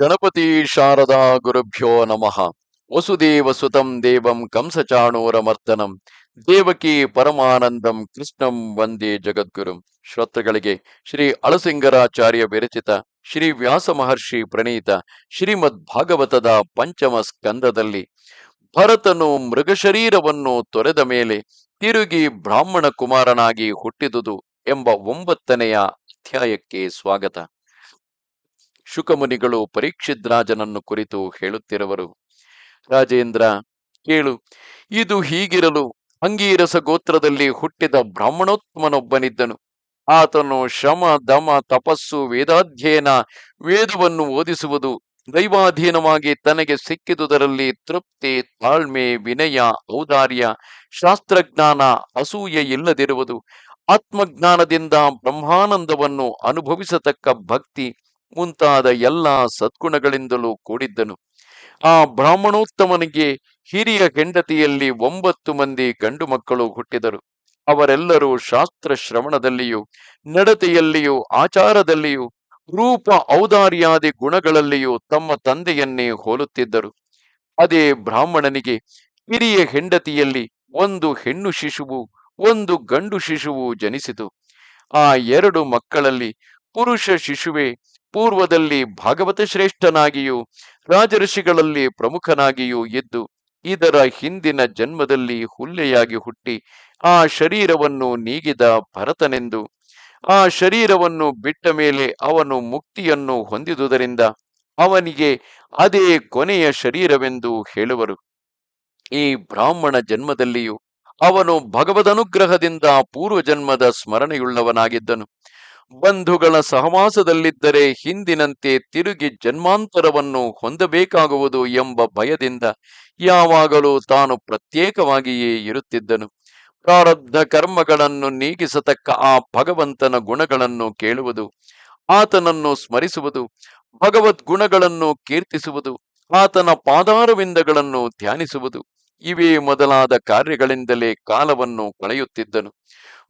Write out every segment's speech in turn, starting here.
ಗಣಪತಿ ಶಾರದಾ ಗುರುಭ್ಯೋ ನಮಃ. ವಸುದೇವ ಸುತಂ ದೇವಂ ಕಂಸಚಾಣೂರಮರ್ದನಂ. ದೇವಕಿ ಪರಮಾನಂದಂ ಕೃಷ್ಣಂ ವಂದೇ ಜಗದ್ಗುರು. ಶ್ರೋತೃಗಳಿಗೆ ಶ್ರೀ ಅಳಸಿಂಗರಾಚಾರ್ಯ ವಿರಚಿತ ಶ್ರೀ ವ್ಯಾಸ ಮಹರ್ಷಿ ಪ್ರಣೀತ ಶ್ರೀಮದ್ ಭಾಗವತದ ಪಂಚಮ ಸ್ಕಂದದಲ್ಲಿ ಭರತನು ಮೃಗಶರೀರವನ್ನು ತೊರೆದ ಮೇಲೆ ತಿರುಗಿ ಬ್ರಾಹ್ಮಣ ಕುಮಾರನಾಗಿ ಹುಟ್ಟಿದುದು ಎಂಬ ಒಂಬತ್ತನೆಯ ಅಧ್ಯಾಯಕ್ಕೆ ಸ್ವಾಗತ. ಶುಕಮುನಿಗಳು ಪರೀಕ್ಷಿದ್ರಾಜನನ್ನು ಕುರಿತು ಹೇಳುತ್ತಿರುವರು. ರಾಜೇಂದ್ರ, ಕೇಳು, ಇದು ಹೀಗಿರಲು ಅಂಗೀರಸ ಗೋತ್ರದಲ್ಲಿ ಹುಟ್ಟಿದ ಬ್ರಾಹ್ಮಣೋತ್ತಮನೊಬ್ಬನಿದ್ದನು. ಆತನು ಶಮ, ದಮ, ತಪಸ್ಸು, ವೇದಾಧ್ಯಯನ, ವೇದವನ್ನು ಓದಿಸುವುದು, ದೈವಾಧೀನವಾಗಿ ತನಗೆ ಸಿಕ್ಕಿದುದರಲ್ಲಿ ತೃಪ್ತಿ, ತಾಳ್ಮೆ, ವಿನಯ, ಔದಾರ್ಯ, ಶಾಸ್ತ್ರಜ್ಞಾನ, ಅಸೂಯೆ ಇಲ್ಲದಿರುವುದು, ಆತ್ಮಜ್ಞಾನದಿಂದ ಬ್ರಹ್ಮಾನಂದವನ್ನು ಅನುಭವಿಸತಕ್ಕ ಭಕ್ತಿ ಮುಂತಾದ ಎಲ್ಲ ಸದ್ಗುಣಗಳಿಂದಲೂ ಕೂಡಿದ್ದನು. ಆ ಬ್ರಾಹ್ಮಣೋತ್ತಮನಿಗೆ ಹಿರಿಯ ಹೆಂಡತಿಯಲ್ಲಿ ಒಂಬತ್ತು ಮಂದಿ ಗಂಡು ಮಕ್ಕಳು ಹುಟ್ಟಿದರು. ಅವರೆಲ್ಲರೂ ಶಾಸ್ತ್ರ ಶ್ರವಣದಲ್ಲಿಯೂ, ನಡತೆಯಲ್ಲಿಯೂ, ಆಚಾರದಲ್ಲಿಯೂ, ರೂಪ ಔದಾರ್ಯಾದಿ ಗುಣಗಳಲ್ಲಿಯೂ ತಮ್ಮ ತಂದೆಯನ್ನೇ ಹೋಲುತ್ತಿದ್ದರು. ಅದೇ ಬ್ರಾಹ್ಮಣನಿಗೆ ಹಿರಿಯ ಹೆಂಡತಿಯಲ್ಲಿ ಒಂದು ಹೆಣ್ಣು ಶಿಶುವು, ಒಂದು ಗಂಡು ಶಿಶುವು ಜನಿಸಿತು. ಆ ಎರಡು ಮಕ್ಕಳಲ್ಲಿ ಪುರುಷ ಶಿಶುವೆ ಪೂರ್ವದಲ್ಲಿ ಭಾಗವತ ಶ್ರೇಷ್ಠನಾಗಿಯೂ ರಾಜಋಷಿಗಳಲ್ಲಿ ಪ್ರಮುಖನಾಗಿಯೂ ಇದ್ದು, ಇದರ ಹಿಂದಿನ ಜನ್ಮದಲ್ಲಿ ಹುಲ್ಲೆಯಾಗಿ ಹುಟ್ಟಿ, ಆ ಶರೀರವನ್ನು ನೀಗಿದ ಭರತನೆಂದು, ಆ ಶರೀರವನ್ನು ಬಿಟ್ಟ ಮೇಲೆ ಅವನು ಮುಕ್ತಿಯನ್ನು ಹೊಂದಿದುದರಿಂದ ಅವನಿಗೆ ಅದೇ ಕೊನೆಯ ಶರೀರವೆಂದು ಹೇಳುವರು. ಈ ಬ್ರಾಹ್ಮಣ ಜನ್ಮದಲ್ಲಿಯೂ ಅವನು ಭಗವದನುಗ್ರಹದಿಂದ ಪೂರ್ವಜನ್ಮದ ಸ್ಮರಣೆಯುಳ್ಳವನಾಗಿದ್ದನು. ಬಂಧುಗಳ ಸಹವಾಸದಲ್ಲಿದ್ದರೆ ಹಿಂದಿನಂತೆ ತಿರುಗಿ ಜನ್ಮಾಂತರವನ್ನು ಹೊಂದಬೇಕಾಗುವುದು ಎಂಬ ಭಯದಿಂದ ಯಾವಾಗಲೂ ತಾನು ಪ್ರತ್ಯೇಕವಾಗಿಯೇ ಇರುತ್ತಿದ್ದನು. ಪ್ರಾರಬ್ಧ ಕರ್ಮಗಳನ್ನು ನೀಗಿಸತಕ್ಕ ಆ ಭಗವಂತನ ಗುಣಗಳನ್ನು ಕೇಳುವುದು, ಆತನನ್ನು ಸ್ಮರಿಸುವುದು, ಭಗವದ್ಗುಣಗಳನ್ನು ಕೀರ್ತಿಸುವುದು, ಆತನ ಪಾದಾರವಿಂದಗಳನ್ನು ಧ್ಯಾನಿಸುವುದು. ಇವೇ ಮೊದಲಾದ ಕಾರ್ಯಗಳಿಂದಲೇ ಕಾಲವನ್ನು ಕಳೆಯುತ್ತಿದ್ದನು.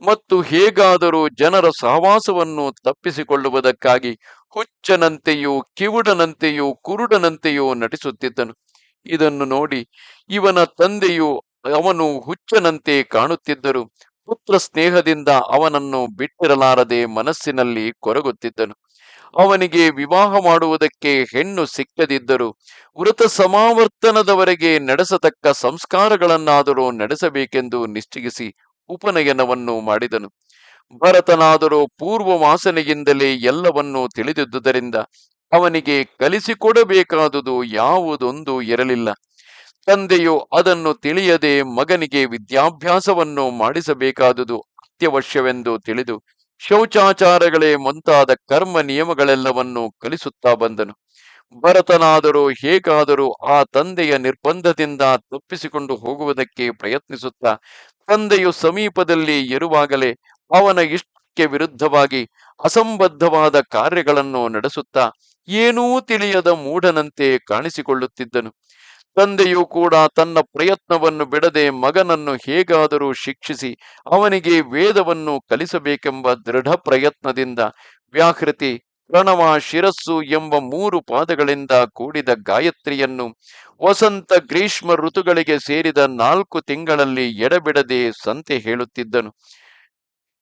ಮತ್ತು ಹೇಗಾದರೂ ಜನರ ಸಹವಾಸವನ್ನು ತಪ್ಪಿಸಿಕೊಳ್ಳುವುದಕ್ಕಾಗಿ ಹುಚ್ಚನಂತೆಯೂ ಕಿವುಡನಂತೆಯೂ ಕುರುಡನಂತೆಯೂ ನಟಿಸುತ್ತಿದ್ದನು. ಇದನ್ನು ನೋಡಿ ಇವನ ತಂದೆಯು ಅವನು ಹುಚ್ಚನಂತೆ ಕಾಣುತ್ತಿದ್ದರು. ಪುತ್ರ ಸ್ನೇಹದಿಂದ ಅವನನ್ನು ಬಿಟ್ಟಿರಲಾರದೆ ಮನಸ್ಸಿನಲ್ಲಿ ಕೊರಗುತ್ತಿದ್ದನು. ಅವನಿಗೆ ವಿವಾಹ ಮಾಡುವುದಕ್ಕೆ ಹೆಣ್ಣು ಸಿಕ್ಕದಿದ್ದರು ವೃತ ಸಮಾವರ್ತನದವರೆಗೆ ನಡೆಸತಕ್ಕ ಸಂಸ್ಕಾರಗಳನ್ನಾದರೂ ನಡೆಸಬೇಕೆಂದು ನಿಶ್ಚಯಿಸಿ ಉಪನಯನವನ್ನು ಮಾಡಿದನು. ಭರತನಾದರೂ ಪೂರ್ವ ವಾಸನೆಯಿಂದಲೇ ಎಲ್ಲವನ್ನೂ ತಿಳಿದಿದ್ದುದರಿಂದ ಅವನಿಗೆ ಕಲಿಸಿಕೊಡಬೇಕಾದುದು ಯಾವುದೊಂದು ಇರಲಿಲ್ಲ. ತಂದೆಯು ಅದನ್ನು ತಿಳಿಯದೆ ಮಗನಿಗೆ ವಿದ್ಯಾಭ್ಯಾಸವನ್ನು ಮಾಡಿಸಬೇಕಾದುದು ಅತ್ಯವಶ್ಯವೆಂದು ತಿಳಿದು ಶೌಚಾಚಾರಗಳೇ ಮುಂತಾದ ಕರ್ಮ ನಿಯಮಗಳೆಲ್ಲವನ್ನೂ ಕಲಿಸುತ್ತಾ ಬಂದನು. ಭರತನಾದರೂ ಹೇಗಾದರೂ ಆ ತಂದೆಯ ನಿರ್ಬಂಧದಿಂದ ತಪ್ಪಿಸಿಕೊಂಡು ಹೋಗುವುದಕ್ಕೆ ಪ್ರಯತ್ನಿಸುತ್ತಾ ತಂದೆಯು ಸಮೀಪದಲ್ಲಿ ಇರುವಾಗಲೇ ಅವನ ಇಷ್ಟಕ್ಕೆ ವಿರುದ್ಧವಾಗಿ ಅಸಂಬದ್ಧವಾದ ಕಾರ್ಯಗಳನ್ನು ನಡೆಸುತ್ತಾ ಏನೂ ತಿಳಿಯದ ಮೂಢನಂತೆ ಕಾಣಿಸಿಕೊಳ್ಳುತ್ತಿದ್ದನು. ತಂದೆಯು ಕೂಡ ತನ್ನ ಪ್ರಯತ್ನವನ್ನು ಬಿಡದೆ ಮಗನನ್ನು ಹೇಗಾದರೂ ಶಿಕ್ಷಿಸಿ ಅವನಿಗೆ ವೇದವನ್ನು ಕಲಿಸಬೇಕೆಂಬ ದೃಢ ಪ್ರಯತ್ನದಿಂದ ವ್ಯಾಹೃತಿ ಪ್ರಣವ ಶಿರಸ್ಸು ಎಂಬ ಮೂರು ಪಾದಗಳಿಂದ ಕೂಡಿದ ಗಾಯತ್ರಿಯನ್ನು ವಸಂತ ಗ್ರೀಷ್ಮ ಋತುಗಳಿಗೆ ಸೇರಿದ ನಾಲ್ಕು ತಿಂಗಳಲ್ಲಿ ಎಡಬಿಡದೆ ಸಂತೆ ಹೇಳುತ್ತಿದ್ದನು.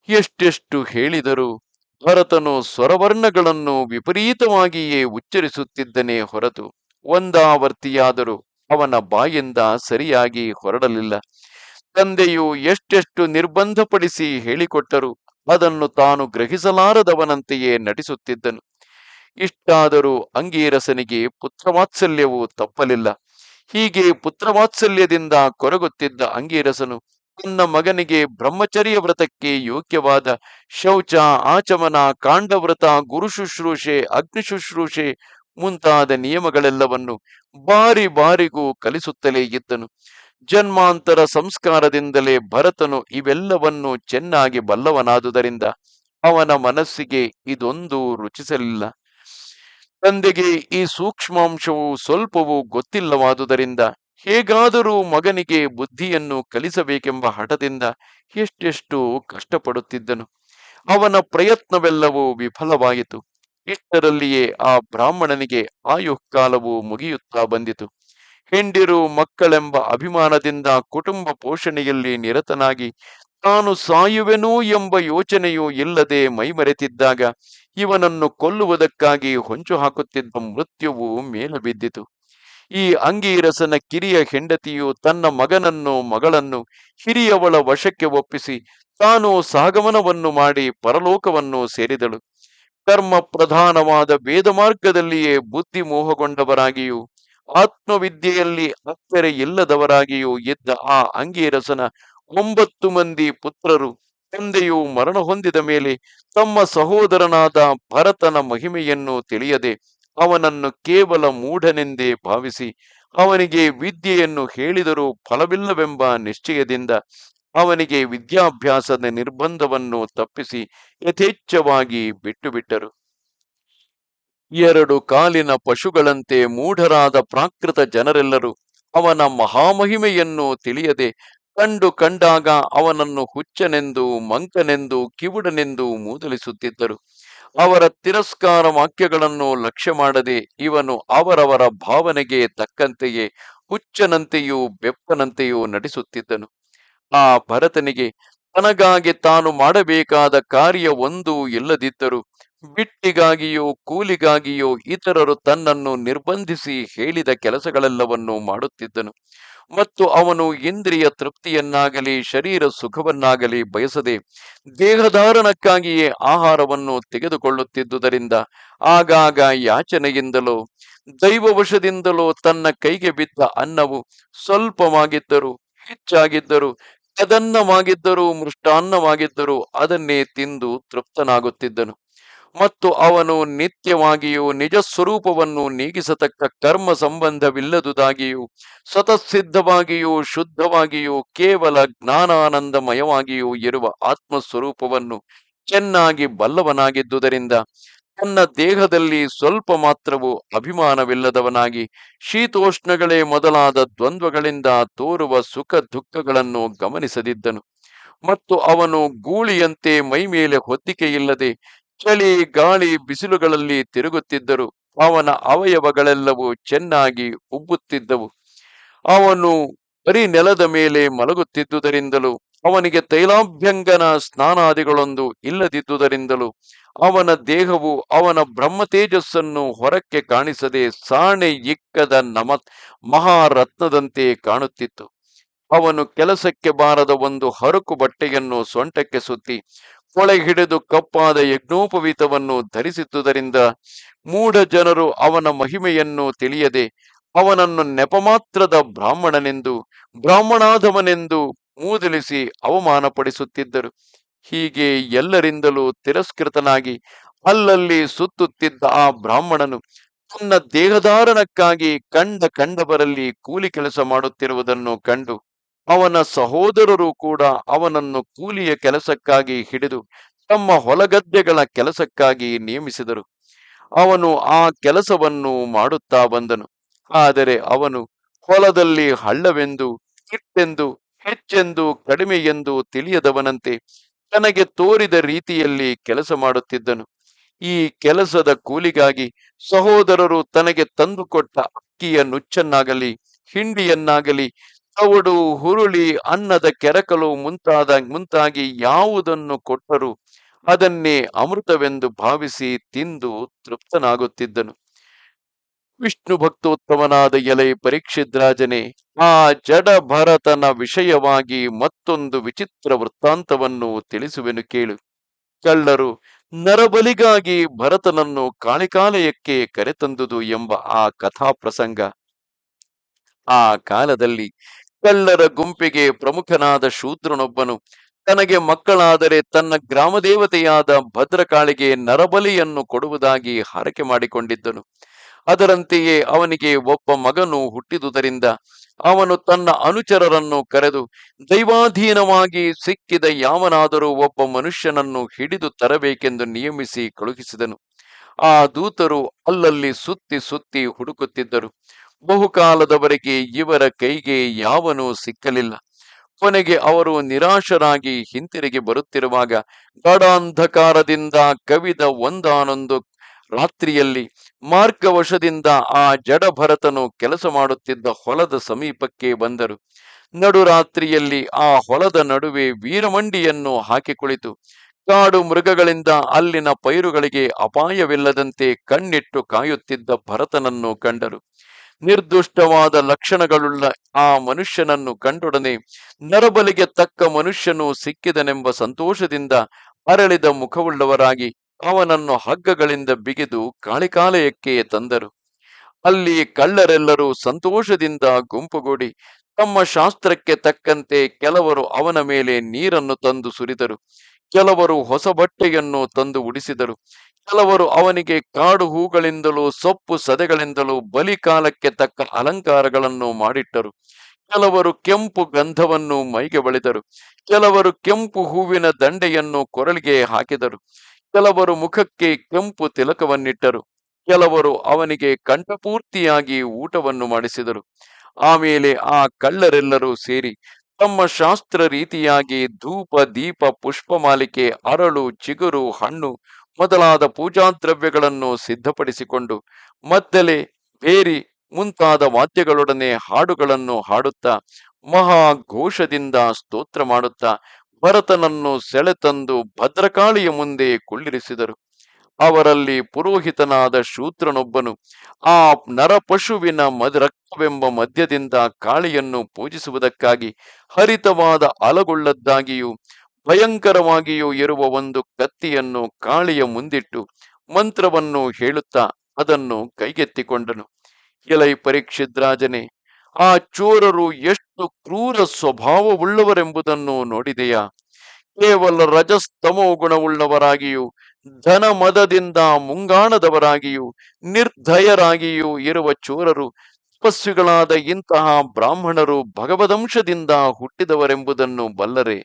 ಎಷ್ಟೆಷ್ಟು ಹೇಳಿದರು ಭರತನು ಸ್ವರವರ್ಣಗಳನ್ನು ವಿಪರೀತವಾಗಿಯೇ ಉಚ್ಚರಿಸುತ್ತಿದ್ದನೇ ಹೊರತು, ಒಂದಾವರ್ತಿಯಾದರೂ ಅವನ ಬಾಯಿಂದ ಸರಿಯಾಗಿ ಹೊರಡಲಿಲ್ಲ. ತಂದೆಯು ಎಷ್ಟೆಷ್ಟು ನಿರ್ಬಂಧಪಡಿಸಿ ಹೇಳಿಕೊಟ್ಟರು, ಅದನ್ನು ತಾನು ಗ್ರಹಿಸಲಾರದವನಂತೆಯೇ ನಟಿಸುತ್ತಿದ್ದನು. ಇಷ್ಟಾದರೂ ಅಂಗೀರಸನಿಗೆ ಪುತ್ರವಾತ್ಸಲ್ಯವು ತಪ್ಪಲಿಲ್ಲ. ಹೀಗೆ ಪುತ್ರವಾತ್ಸಲ್ಯದಿಂದ ಕೊರಗುತ್ತಿದ್ದ ಅಂಗೀರಸನು ತನ್ನ ಮಗನಿಗೆ ಬ್ರಹ್ಮಚರ್ಯ ವ್ರತಕ್ಕೆ ಯೋಗ್ಯವಾದ ಶೌಚ, ಆಚಮನ, ಕಾಂಡವ್ರತ, ಗುರು ಶುಶ್ರೂಷೆ, ಅಗ್ನಿ ಮುಂತಾದ ನಿಯಮಗಳೆಲ್ಲವನ್ನು ಬಾರಿ ಬಾರಿಗೂ ಕಲಿಸುತ್ತಲೇ ಇದ್ದನು. ಜನ್ಮಾಂತರ ಸಂಸ್ಕಾರದಿಂದಲೇ ಭರತನು ಇವೆಲ್ಲವನ್ನು ಚೆನ್ನಾಗಿ ಬಲ್ಲವನಾದುದರಿಂದ ಅವನ ಮನಸ್ಸಿಗೆ ಇದೊಂದು ರುಚಿಸಲಿಲ್ಲ. ತಂದೆಗೆ ಈ ಸೂಕ್ಷ್ಮಾಂಶವು ಸ್ವಲ್ಪವೂ ಗೊತ್ತಿಲ್ಲವಾದುದರಿಂದ ಹೇಗಾದರೂ ಮಗನಿಗೆ ಬುದ್ಧಿಯನ್ನು ಕಲಿಸಬೇಕೆಂಬ ಹಠದಿಂದ ಎಷ್ಟೆಷ್ಟು ಕಷ್ಟಪಡುತ್ತಿದ್ದನು. ಅವನ ಪ್ರಯತ್ನವೆಲ್ಲವೂ ವಿಫಲವಾಯಿತು. ಇಷ್ಟರಲ್ಲಿಯೇ ಆ ಬ್ರಾಹ್ಮಣನಿಗೆ ಆಯುಃಕಾಲವು ಮುಗಿಯುತ್ತಾ ಬಂದಿತು. ಹೆಂಡಿರು ಮಕ್ಕಳೆಂಬ ಅಭಿಮಾನದಿಂದ ಕುಟುಂಬ ಪೋಷಣೆಯಲ್ಲಿ ನಿರತನಾಗಿ, ತಾನು ಸಾಯುವೆನೋ ಎಂಬ ಯೋಚನೆಯೂ ಇಲ್ಲದೆ ಮೈಮರೆತಿದ್ದಾಗ ಇವನನ್ನು ಕೊಲ್ಲುವುದಕ್ಕಾಗಿ ಹೊಂಚು ಹಾಕುತ್ತಿದ್ದ ಮೃತ್ಯುವು ಮೇಲೆ ಬಿದ್ದಿತು ಈ ಅಂಗೀರಸನ ಕಿರಿಯ ಹೆಂಡತಿಯು ತನ್ನ ಮಗನನ್ನು ಮಗಳನ್ನು ಹಿರಿಯವಳ ವಶಕ್ಕೆ ಒಪ್ಪಿಸಿ, ತಾನು ಸಾಗಮನವನ್ನು ಮಾಡಿ ಪರಲೋಕವನ್ನು ಸೇರಿದಳು. ಕರ್ಮ ಪ್ರಧಾನವಾದ ವೇದ ಮಾರ್ಗದಲ್ಲಿಯೇ ಬುದ್ಧಿ ಮೋಹಗೊಂಡವರಾಗಿಯೂ ಆತ್ಮವಿದ್ಯೆಯಲ್ಲಿ ಅಕ್ಕರೆ ಇಲ್ಲದವರಾಗಿಯೂ ಇದ್ದ ಆ ಅಂಗೀರಸನ ಒಂಬತ್ತು ಮಂದಿ ಪುತ್ರರು ತಂದೆಯು ಮರಣ ಹೊಂದಿದ ಮೇಲೆ ತಮ್ಮ ಸಹೋದರನಾದ ಭರತನ ಮಹಿಮೆಯನ್ನು ತಿಳಿಯದೆ ಅವನನ್ನು ಕೇವಲ ಮೂಢನೆಂದೇ ಭಾವಿಸಿ ಅವನಿಗೆ ವಿದ್ಯೆಯನ್ನು ಹೇಳಿದರೂ ಫಲವಿಲ್ಲವೆಂಬ ನಿಶ್ಚಯದಿಂದ ಅವನಿಗೆ ವಿದ್ಯಾಭ್ಯಾಸದ ನಿರ್ಬಂಧವನ್ನು ತಪ್ಪಿಸಿ ಯಥೇಚ್ಛವಾಗಿ ಬಿಟ್ಟು ಬಿಟ್ಟರು ಎರಡು ಕಾಲಿನ ಪಶುಗಳಂತೆ ಮೂಢರಾದ ಪ್ರಾಕೃತ ಜನರೆಲ್ಲರೂ ಅವನ ಮಹಾಮಹಿಮೆಯನ್ನು ತಿಳಿಯದೆ ಕಂಡು ಕಂಡಾಗ ಅವನನ್ನು ಹುಚ್ಚನೆಂದು, ಮಂಕನೆಂದು, ಕಿವುಡನೆಂದು ಮೂದಲಿಸುತ್ತಿದ್ದರು. ಅವರ ತಿರಸ್ಕಾರ ವಾಕ್ಯಗಳನ್ನು ಲಕ್ಷ್ಯ ಮಾಡದೆ ಇವನು ಅವರವರ ಭಾವನೆಗೆ ತಕ್ಕಂತೆಯೇ ಹುಚ್ಚನಂತೆಯೂ ಬೆಪ್ಪನಂತೆಯೂ ನಟಿಸುತ್ತಿದ್ದನು. ಆ ಭರತನಿಗೆ ತನಗಾಗಿ ತಾನು ಮಾಡಬೇಕಾದ ಕಾರ್ಯ ಒಂದು ಇಲ್ಲದಿದ್ದರೂ ಬಿಟ್ಟಿಗಾಗಿಯೋ ಕೂಲಿಗಾಗಿಯೋ ಇತರರು ತನ್ನನ್ನು ನಿರ್ಬಂಧಿಸಿ ಹೇಳಿದ ಕೆಲಸಗಳೆಲ್ಲವನ್ನೂ ಮಾಡುತ್ತಿದ್ದನು. ಮತ್ತು ಅವನು ಇಂದ್ರಿಯ ತೃಪ್ತಿಯನ್ನಾಗಲಿ, ಶರೀರ ಸುಖವನ್ನಾಗಲಿ ಬಯಸದೆ ದೇಹಧಾರಣಕ್ಕಾಗಿಯೇ ಆಹಾರವನ್ನು ತೆಗೆದುಕೊಳ್ಳುತ್ತಿದ್ದುದರಿಂದ ಆಗಾಗ ಯಾಚನೆಯಿಂದಲೋ, ದೈವವಶದಿಂದಲೋ ತನ್ನ ಕೈಗೆ ಬಿದ್ದ ಅನ್ನವು ಸ್ವಲ್ಪವಾಗಿದ್ದರೂ, ಹೆಚ್ಚಾಗಿದ್ದರೂ ಕದನ್ನವಾಗಿದ್ದರೂ ಮೃಷ್ಟಾನ್ನವಾಗಿದ್ದರೂ ಅದನ್ನೇ ತಿಂದು ತೃಪ್ತನಾಗುತ್ತಿದ್ದನು. ಮತ್ತು ಅವನು ನಿತ್ಯವಾಗಿಯೂ ನಿಜ ಸ್ವರೂಪವನ್ನು ನೀಗಿಸತಕ್ಕ ಕರ್ಮ ಸಂಬಂಧವಿಲ್ಲದುದಾಗಿಯೂ ಸ್ವತಃಸಿದ್ಧವಾಗಿಯೂ ಶುದ್ಧವಾಗಿಯೂ, ಕೇವಲ ಜ್ಞಾನಾನಂದಮಯವಾಗಿಯೂ ಇರುವ ಆತ್ಮಸ್ವರೂಪವನ್ನು ಚೆನ್ನಾಗಿ ಬಲ್ಲವನಾಗಿದ್ದುದರಿಂದ ತನ್ನ ದೇಹದಲ್ಲಿ ಸ್ವಲ್ಪ ಮಾತ್ರವೂ ಅಭಿಮಾನವಿಲ್ಲದವನಾಗಿ ಶೀತೋಷ್ಣಗಳೇ ಮೊದಲಾದ ದ್ವಂದ್ವಗಳಿಂದ ತೋರುವ ಸುಖ ದುಃಖಗಳನ್ನು ಗಮನಿಸದಿದ್ದನು. ಮತ್ತು ಅವನು ಗೂಳಿಯಂತೆ ಮೈಮೇಲೆ ಹೊತ್ತಿಕೆಯಿಲ್ಲದೆ ಚಳಿ, ಗಾಳಿ, ಬಿಸಿಲುಗಳಲ್ಲಿ ತಿರುಗುತ್ತಿದ್ದರು. ಅವನ ಅವಯವಗಳೆಲ್ಲವೂ ಚೆನ್ನಾಗಿ ಉಬ್ಬುತ್ತಿದ್ದವು. ಅವನು ಬರೀ ನೆಲದ ಮೇಲೆ ಮಲಗುತ್ತಿದ್ದುದರಿಂದಲೂ ಅವನಿಗೆ ತೈಲಾಭ್ಯಂಗನ ಸ್ನಾನಾದಿಗಳೊಂದು ಇಲ್ಲದಿದ್ದುದರಿಂದಲೂ ಅವನ ದೇಹವು ಅವನ ಬ್ರಹ್ಮ ತೇಜಸ್ಸನ್ನು ಹೊರಕ್ಕೆ ಕಾಣಿಸದೆ ಸಾಣೆ ಇಕ್ಕದ ನಮ ಮಹಾರತ್ನದಂತೆ ಕಾಣುತ್ತಿತ್ತು. ಅವನು ಕೆಲಸಕ್ಕೆ ಬಾರದ ಒಂದು ಹರಕು ಬಟ್ಟೆಯನ್ನು ಸೊಂಟಕ್ಕೆ ಸುತ್ತಿ ಕೊಳೆ ಹಿಡಿದು ಕಪ್ಪಾದ ಯಜ್ಞೋಪವೀತವನ್ನು ಧರಿಸಿದ್ದುದರಿಂದ ಮೂಢ ಜನರು ಅವನ ಮಹಿಮೆಯನ್ನು ತಿಳಿಯದೆ ಅವನನ್ನು ನೆಪಮಾತ್ರದ ಬ್ರಾಹ್ಮಣನೆಂದು ಬ್ರಾಹ್ಮಣಾಧಮನೆಂದು ಮೂದಲಿಸಿ ಅವಮಾನಪಡಿಸುತ್ತಿದ್ದರು. ಹೀಗೆ ಎಲ್ಲರಿಂದಲೂ ತಿರಸ್ಕೃತನಾಗಿ ಅಲ್ಲಲ್ಲಿ ಸುತ್ತುತ್ತಿದ್ದ ಆ ಬ್ರಾಹ್ಮಣನು ತನ್ನ ದೇಹಧಾರಣಕ್ಕಾಗಿ ಕಂಡ ಕಂಡವರಲ್ಲಿ ಕೂಲಿ ಕೆಲಸ ಮಾಡುತ್ತಿರುವುದನ್ನು ಕಂಡು ಅವನ ಸಹೋದರರು ಕೂಡ ಅವನನ್ನು ಕೂಲಿಯ ಕೆಲಸಕ್ಕಾಗಿ ಹಿಡಿದು ತಮ್ಮ ಹೊಲಗದ್ದೆಗಳ ಕೆಲಸಕ್ಕಾಗಿ ನೇಮಿಸಿದರು. ಅವನು ಆ ಕೆಲಸವನ್ನು ಮಾಡುತ್ತಾ ಬಂದನು. ಆದರೆ ಅವನು ಹೊಲದಲ್ಲಿ ಹಳ್ಳವೆಂದು ಕಿಟ್ಟೆಂದು ಹೆಚ್ಚೆಂದು ಕಡಿಮೆ ಎಂದು ತಿಳಿಯದವನಂತೆ ತನಗೆ ತೋರಿದ ರೀತಿಯಲ್ಲಿ ಕೆಲಸ ಮಾಡುತ್ತಿದ್ದನು. ಈ ಕೆಲಸದ ಕೂಲಿಗಾಗಿ ಸಹೋದರರು ತನಗೆ ತಂದುಕೊಟ್ಟ ಅಕ್ಕಿಯ ನುಚ್ಚನ್ನಾಗಲಿ, ಹಿಂಡಿಯನ್ನಾಗಲಿ, ತವಡು, ಹುರುಳಿ, ಅನ್ನದ ಕೆರಕಲು ಮುಂತಾದ, ಮುಂತಾಗಿ ಯಾವುದನ್ನು ಕೊಟ್ಟರೂ ಅದನ್ನೇ ಅಮೃತವೆಂದು ಭಾವಿಸಿ ತಿಂದು ತೃಪ್ತನಾಗುತ್ತಿದ್ದನು. ವಿಷ್ಣು ಭಕ್ತೋತ್ತಮನಾದ ಎಲೆ ಪರೀಕ್ಷಿದ್ರಾಜನೇ, ಆ ಜಡ ಭರತನ ವಿಷಯವಾಗಿ ಮತ್ತೊಂದು ವಿಚಿತ್ರ ವೃತ್ತಾಂತವನ್ನು ತಿಳಿಸುವೆನು ಕೇಳು. ಕಳ್ಳರು, ನರಬಲಿಗಾಗಿ ಭರತನನ್ನು ಕಾಳಿಕಾಲಯಕ್ಕೆ ಕರೆತಂದುದು ಎಂಬ ಆ ಕಥಾ ಪ್ರಸಂಗ ಆ ಕಾಲದಲ್ಲಿ ಕಳ್ಳರ ಗುಂಪಿಗೆ ಪ್ರಮುಖನಾದ ಶೂದ್ರನೊಬ್ಬನು, ತನಗೆ ಮಕ್ಕಳಾದರೆ ತನ್ನ ಗ್ರಾಮದೇವತೆಯಾದ ಭದ್ರಕಾಳಿಗೆ ನರಬಲಿಯನ್ನು ಕೊಡುವುದಾಗಿ ಹರಕೆ ಮಾಡಿಕೊಂಡಿದ್ದನು. ಅದರಂತೆಯೇ ಅವನಿಗೆ ಒಬ್ಬ ಮಗನು ಹುಟ್ಟಿದುದರಿಂದ ಅವನು ತನ್ನ ಅನುಚರರನ್ನು ಕರೆದು ದೈವಾಧೀನವಾಗಿ ಸಿಕ್ಕಿದ ಯಾವನಾದರೂ ಒಬ್ಬ ಮನುಷ್ಯನನ್ನು ಹಿಡಿದು ತರಬೇಕೆಂದು ನಿಯಮಿಸಿ ಕಳುಹಿಸಿದನು. ಆ ದೂತರು ಅಲ್ಲಲ್ಲಿ ಸುತ್ತಿ ಸುತ್ತಿ ಹುಡುಕುತ್ತಿದ್ದರು. ಬಹುಕಾಲದವರೆಗೆ ಇವರ ಕೈಗೆ ಯಾವನೂ ಸಿಕ್ಕಲಿಲ್ಲ. ಕೊನೆಗೆ ಅವರು ನಿರಾಶರಾಗಿ ಹಿಂತಿರುಗಿ ಬರುತ್ತಿರುವಾಗ ಗಾಢಾಂಧಕಾರದಿಂದ ಕವಿದ ಒಂದಾನೊಂದು ರಾತ್ರಿಯಲ್ಲಿ ಮಾರ್ಗವಶದಿಂದ ಆ ಜಡಭರತನು ಕೆಲಸ ಮಾಡುತ್ತಿದ್ದ ಹೊಲದ ಸಮೀಪಕ್ಕೆ ಬಂದರು. ನಡುರಾತ್ರಿಯಲ್ಲಿ ಆ ಹೊಲದ ನಡುವೆ ವೀರಮಂಡಿಯನ್ನು ಹಾಕಿಕೊಳಿತು ಕಾಡು ಮೃಗಗಳಿಂದ ಅಲ್ಲಿನ ಪೈರುಗಳಿಗೆ ಅಪಾಯವಿಲ್ಲದಂತೆ ಕಣ್ಣಿಟ್ಟು ಕಾಯುತ್ತಿದ್ದ ಭರತನನ್ನು ಕಂಡರು. ನಿರ್ದುಷ್ಟವಾದ ಲಕ್ಷಣಗಳುಳ್ಳ ಆ ಮನುಷ್ಯನನ್ನು ಕಂಡೊಡನೆ ನರಬಲಿಗೆ ತಕ್ಕ ಮನುಷ್ಯನು ಸಿಕ್ಕಿದನೆಂಬ ಸಂತೋಷದಿಂದ ಅರಳಿದ ಮುಖವುಳ್ಳವರಾಗಿ ಅವನನ್ನು ಹಗ್ಗಗಳಿಂದ ಬಿಗಿದು ಕಾಳಿಕಾಲಯಕ್ಕೆ ತಂದರು. ಅಲ್ಲಿ ಕಳ್ಳರೆಲ್ಲರೂ ಸಂತೋಷದಿಂದ ಗುಂಪುಗೂಡಿ ತಮ್ಮ ಶಾಸ್ತ್ರಕ್ಕೆ ತಕ್ಕಂತೆ ಕೆಲವರು ಅವನ ಮೇಲೆ ನೀರನ್ನು ತಂದು ಸುರಿದರು. ಕೆಲವರು ಹೊಸ ಬಟ್ಟೆಯನ್ನು ತಂದು ಉಡಿಸಿದರು. ಕೆಲವರು ಅವನಿಗೆ ಕಾಡು ಹೂಗಳಿಂದಲೂ ಸೊಪ್ಪು ಸದೆಗಳಿಂದಲೂ ಬಲಿಕಾಲಕ್ಕೆ ತಕ್ಕ ಅಲಂಕಾರಗಳನ್ನು ಮಾಡಿಟ್ಟರು. ಕೆಲವರು ಕೆಂಪು ಗಂಧವನ್ನು ಮೈಗೆ ಬಳಿದರು. ಕೆಲವರು ಕೆಂಪು ಹೂವಿನ ದಂಡೆಯನ್ನು ಕೊರಳಿಗೆ ಹಾಕಿದರು. ಕೆಲವರು ಮುಖಕ್ಕೆ ಕೆಂಪು ತಿಲಕವನ್ನಿಟ್ಟರು. ಕೆಲವರು ಅವನಿಗೆ ಕಂಠಪೂರ್ತಿಯಾಗಿ ಊಟವನ್ನು ಮಾಡಿಸಿದರು. ಆಮೇಲೆ ಆ ಕಳ್ಳರೆಲ್ಲರೂ ಸೇರಿ ತಮ್ಮ ಶಾಸ್ತ್ರ ರೀತಿಯಾಗಿ ಧೂಪ, ದೀಪ, ಪುಷ್ಪಮಾಲಿಕೆ, ಅರಳು, ಚಿಗುರು, ಹಣ್ಣು ಮೊದಲಾದ ಪೂಜಾ ದ್ರವ್ಯಗಳನ್ನು ಸಿದ್ಧಪಡಿಸಿಕೊಂಡು ಮದ್ದಲೆ ಬೇರಿ ಮುಂತಾದ ವಾದ್ಯಗಳೊಡನೆ ಹಾಡುಗಳನ್ನು ಹಾಡುತ್ತಾ ಮಹಾ ಘೋಷದಿಂದ ಸ್ತೋತ್ರ ಮಾಡುತ್ತಾ ಭರತನನ್ನು ಸೆಳೆತಂದು ಭದ್ರಕಾಳಿಯ ಮುಂದೆ ಕುಳ್ಳಿರಿಸಿದರು. ಅವರಲ್ಲಿ ಪುರೋಹಿತನಾದ ಶೂತ್ರನೊಬ್ಬನು ಆ ನರಪಶುವಿನ ಮದರಕ್ತವೆಂಬ ಮಧ್ಯದಿಂದ ಕಾಳಿಯನ್ನು ಪೂಜಿಸುವುದಕ್ಕಾಗಿ ಹರಿತವಾದ ಅಲಗುಳ್ಳದ್ದಾಗಿಯೂ ಭಯಂಕರವಾಗಿಯೂ ಇರುವ ಒಂದು ಕತ್ತಿಯನ್ನು ಕಾಳಿಯ ಮುಂದಿಟ್ಟು ಮಂತ್ರವನ್ನು ಹೇಳುತ್ತಾ ಅದನ್ನು ಕೈಗೆತ್ತಿಕೊಂಡನು. ಎಲೈ ಪರೀಕ್ಷಿದ್ರಾಜನೇ ಆ ಚೋರರು ಎಷ್ಟು ಕ್ರೂರ ಸ್ವಭಾವವುಳ್ಳವರೆಂಬುದನ್ನು ನೋಡಿದೆಯಾ. ಕೇವಲ ರಜಸ್ತಮೋ ಗುಣವುಳ್ಳವರಾಗಿಯೂ ಧನ ಮದದಿಂದ ಮುಂಗಾಣದವರಾಗಿಯೂ ನಿರ್ಧಯರಾಗಿಯೂ ಇರುವ ಚೋರರು, ತಪಸ್ವಿಗಳಾದ ಇಂತಹ ಬ್ರಾಹ್ಮಣರು ಭಗವದಂಶದಿಂದ ಹುಟ್ಟಿದವರೆಂಬುದನ್ನು ಬಲ್ಲರೆ.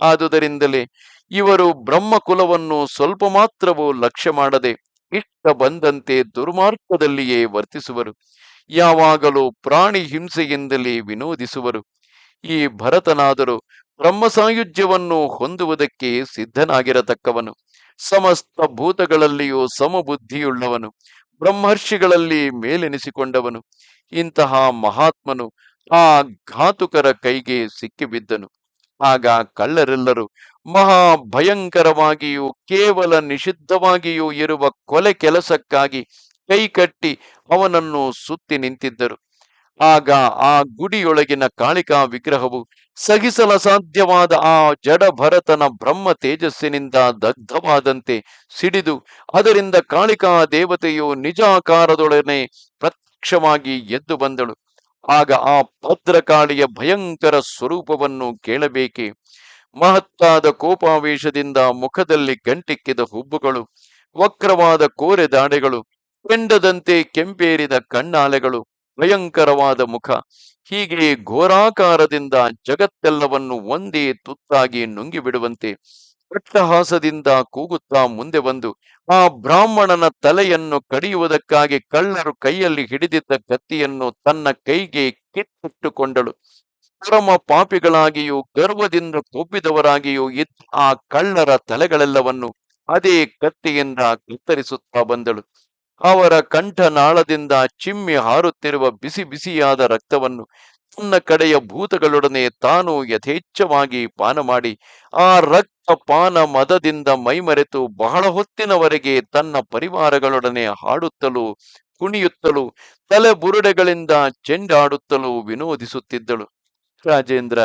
ಆದುದರಿಂದಲೇ ಇವರು ಬ್ರಹ್ಮಕುಲವನ್ನು ಸ್ವಲ್ಪ ಮಾತ್ರವೂ ಲಕ್ಷ್ಯ ಮಾಡದೆ ಇಷ್ಟ ಬಂದಂತೆ ದುರ್ಮಾರ್ಗದಲ್ಲಿಯೇ ವರ್ತಿಸುವರು. ಯಾವಾಗಲೂ ಪ್ರಾಣಿ ಹಿಂಸೆಯಿಂದಲೇ ವಿನೋದಿಸುವರು. ಈ ಭರತನಾದರೂ ಬ್ರಹ್ಮಸಾಯುಜ್ಯವನ್ನು ಹೊಂದುವುದಕ್ಕೆ ಸಿದ್ಧನಾಗಿರತಕ್ಕವನು. ಸಮಸ್ತ ಭೂತಗಳಲ್ಲಿಯೂ ಸಮಬುದ್ಧಿಯುಳ್ಳವನು. ಬ್ರಹ್ಮರ್ಷಿಗಳಲ್ಲಿ ಮೇಲೆನಿಸಿಕೊಂಡವನು. ಇಂತಹ ಮಹಾತ್ಮನು ಆ ಘಾತುಕರ ಕೈಗೆ ಸಿಕ್ಕಿಬಿದ್ದನು. ಆಗ ಕಳ್ಳರೆಲ್ಲರೂ ಮಹಾ ಭಯಂಕರವಾಗಿಯೂ ಕೇವಲ ನಿಷಿದ್ಧವಾಗಿಯೂ ಇರುವ ಕೊಲೆ ಕೆಲಸಕ್ಕಾಗಿ ಕೈಕಟ್ಟಿ ಅವನನ್ನು ಸುತ್ತಿ ನಿಂತಿದ್ದರು. ಆಗ ಆ ಗುಡಿಯೊಳಗಿನ ಕಾಳಿಕಾ ವಿಗ್ರಹವು ಸಹಿಸಲಸಾಧ್ಯವಾದ ಆ ಜಡ ಭರತನ ಬ್ರಹ್ಮ ತೇಜಸ್ಸಿನಿಂದ ದಗ್ಧವಾದಂತೆ ಸಿಡಿದು ಅದರಿಂದ ಕಾಳಿಕಾ ದೇವತೆಯು ನಿಜಾಕಾರದೊಡನೆ ಪ್ರತ್ಯಕ್ಷವಾಗಿ ಎದ್ದು ಬಂದಳು. ಆಗ ಆ ಭದ್ರಕಾಳಿಯ ಭಯಂಕರ ಸ್ವರೂಪವನ್ನು ಕೇಳಬೇಕೆ? ಮಹತ್ತಾದ ಕೋಪಾವೇಶದಿಂದ ಮುಖದಲ್ಲಿ ಗಂಟಿಕ್ಕಿದ ಹುಬ್ಬುಗಳು, ವಕ್ರವಾದ ಕೋರೆ ದಾಡೆಗಳು ಕೆಂಡದಂತೆ ಕೆಂಪೇರಿದ ಕಣ್ಣಾಲೆಗಳು ಭಯಂಕರವಾದ ಮುಖ. ಹೀಗೆ ಘೋರಾಕಾರದಿಂದ ಜಗತ್ತೆಲ್ಲವನ್ನು ಒಂದೇ ತುತ್ತಾಗಿ ನುಂಗಿಬಿಡುವಂತೆ ಅಟ್ಟಹಾಸದಿಂದ ಕೂಗುತ್ತಾ ಮುಂದೆ ಬಂದು ಆ ಬ್ರಾಹ್ಮಣನ ತಲೆಯನ್ನು ಕಡಿಯುವುದಕ್ಕಾಗಿ ಕಳ್ಳರು ಕೈಯಲ್ಲಿ ಹಿಡಿದಿದ್ದ ಕತ್ತಿಯನ್ನು ತನ್ನ ಕೈಗೆ ಕಿತ್ತಿಟ್ಟುಕೊಂಡಳು. ಪರಮ ಪಾಪಿಗಳಾಗಿಯೂ ಗರ್ವದಿಂದ ಕೊಬ್ಬಿದವರಾಗಿಯೂ ಇದ್ದ ಆ ಕಳ್ಳರ ತಲೆಗಳೆಲ್ಲವನ್ನು ಅದೇ ಕತ್ತಿಯಿಂದ ಕತ್ತರಿಸುತ್ತಾ ಬಂದಳು. ಅವರ ಕಂಠನಾಳದಿಂದ ಚಿಮ್ಮಿ ಹಾರುತ್ತಿರುವ ಬಿಸಿ ಬಿಸಿಯಾದ ರಕ್ತವನ್ನು ತನ್ನ ಕಡೆಯ ಭೂತಗಳೊಡನೆ ತಾನು ಯಥೇಚ್ಛವಾಗಿ ಪಾನ ಮಾಡಿ, ಆ ರಕ್ತ ಪಾನ ಮದದಿಂದ ಮೈಮರೆತು ಬಹಳ ಹೊತ್ತಿನವರೆಗೆ ತನ್ನ ಪರಿವಾರಗಳೊಡನೆ ಹಾಡುತ್ತಲೂ, ಕುಣಿಯುತ್ತಲೂ ತಲೆ ಬುರುಡೆಗಳಿಂದ ಚೆಂಡಾಡುತ್ತಲೂ ವಿನೋದಿಸುತ್ತಿದ್ದಳು. ರಾಜೇಂದ್ರ,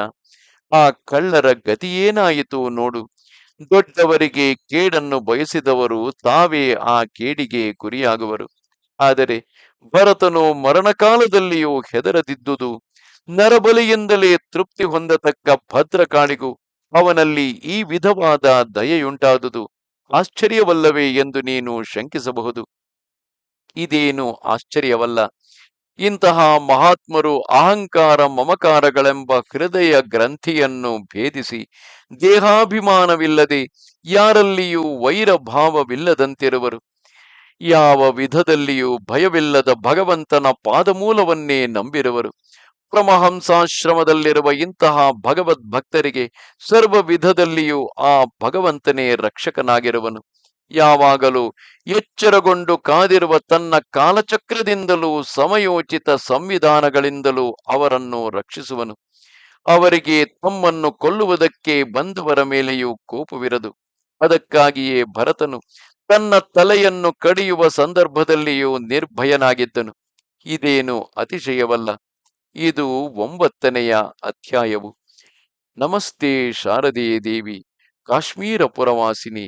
ಆ ಕಳ್ಳರ ಗತಿಯೇನಾಯಿತು ನೋಡು. ದೊಡ್ಡವರಿಗೆ ಕೇಡನ್ನು ಬಯಸಿದವರು ತಾವೇ ಆ ಕೇಡಿಗೆ ಗುರಿಯಾಗುವರು. ಆದರೆ ಭರತನು ಮರಣಕಾಲದಲ್ಲಿಯೂ ಹೆದರದಿದ್ದುದು. ನರಬಲಿಯಿಂದಲೇ ತೃಪ್ತಿ ಹೊಂದತಕ್ಕ ಭದ್ರಕಾಳಿಗೂ ಅವನಲ್ಲಿ ಈ ವಿಧವಾದ ದಯೆಯುಂಟಾದುದು. ಆಶ್ಚರ್ಯವಲ್ಲವೇ ಎಂದು ನೀನು ಶಂಕಿಸಬಹುದು. ಇದೇನು ಆಶ್ಚರ್ಯವಲ್ಲ. ಇಂತಹ ಮಹಾತ್ಮರು ಅಹಂಕಾರ ಮಮಕಾರಗಳೆಂಬ ಹೃದಯ ಗ್ರಂಥಿಯನ್ನು ಭೇದಿಸಿ ದೇಹಾಭಿಮಾನವಿಲ್ಲದೆ ಯಾರಲ್ಲಿಯೂ ವೈರ ಭಾವವಿಲ್ಲದಂತಿರುವರು ಯಾವ ವಿಧದಲ್ಲಿಯೂ ಭಯವಿಲ್ಲದ ಭಗವಂತನ ಪಾದಮೂಲವನ್ನೇ ನಂಬಿರುವರು. ಪ್ರಮಹಂಸಾಶ್ರಮದಲ್ಲಿರುವ ಇಂತಹ ಭಗವದ್ ಭಕ್ತರಿಗೆ ಸರ್ವ ವಿಧದಲ್ಲಿಯೂ ಆ ಭಗವಂತನೇ ರಕ್ಷಕನಾಗಿರುವನು. ಯಾವಾಗಲೂ ಎಚ್ಚರಗೊಂಡು ಕಾದಿರುವ ತನ್ನ ಕಾಲಚಕ್ರದಿಂದಲೂ ಸಮಯೋಚಿತ ಸಂವಿಧಾನಗಳಿಂದಲೂ ಅವರನ್ನು ರಕ್ಷಿಸುವನು. ಅವರಿಗೆ ತಮ್ಮನ್ನು ಕೊಲ್ಲುವುದಕ್ಕೆ ಬಂದವರ ಮೇಲೆಯೂ ಕೋಪವಿರದು. ಅದಕ್ಕಾಗಿಯೇ ಭರತನು ತನ್ನ ತಲೆಯನ್ನು ಕಡಿಯುವ ಸಂದರ್ಭದಲ್ಲಿಯೂ ನಿರ್ಭಯನಾಗಿದ್ದನು. ಇದೇನು ಅತಿಶಯವಲ್ಲ, ಇದು ಒಂಬತ್ತನೆಯ ಅಧ್ಯಾಯವು. ನಮಸ್ತೆ ಶಾರದೆ ದೇವಿ, ಕಾಶ್ಮೀರ ಪುರವಾಸಿನಿ.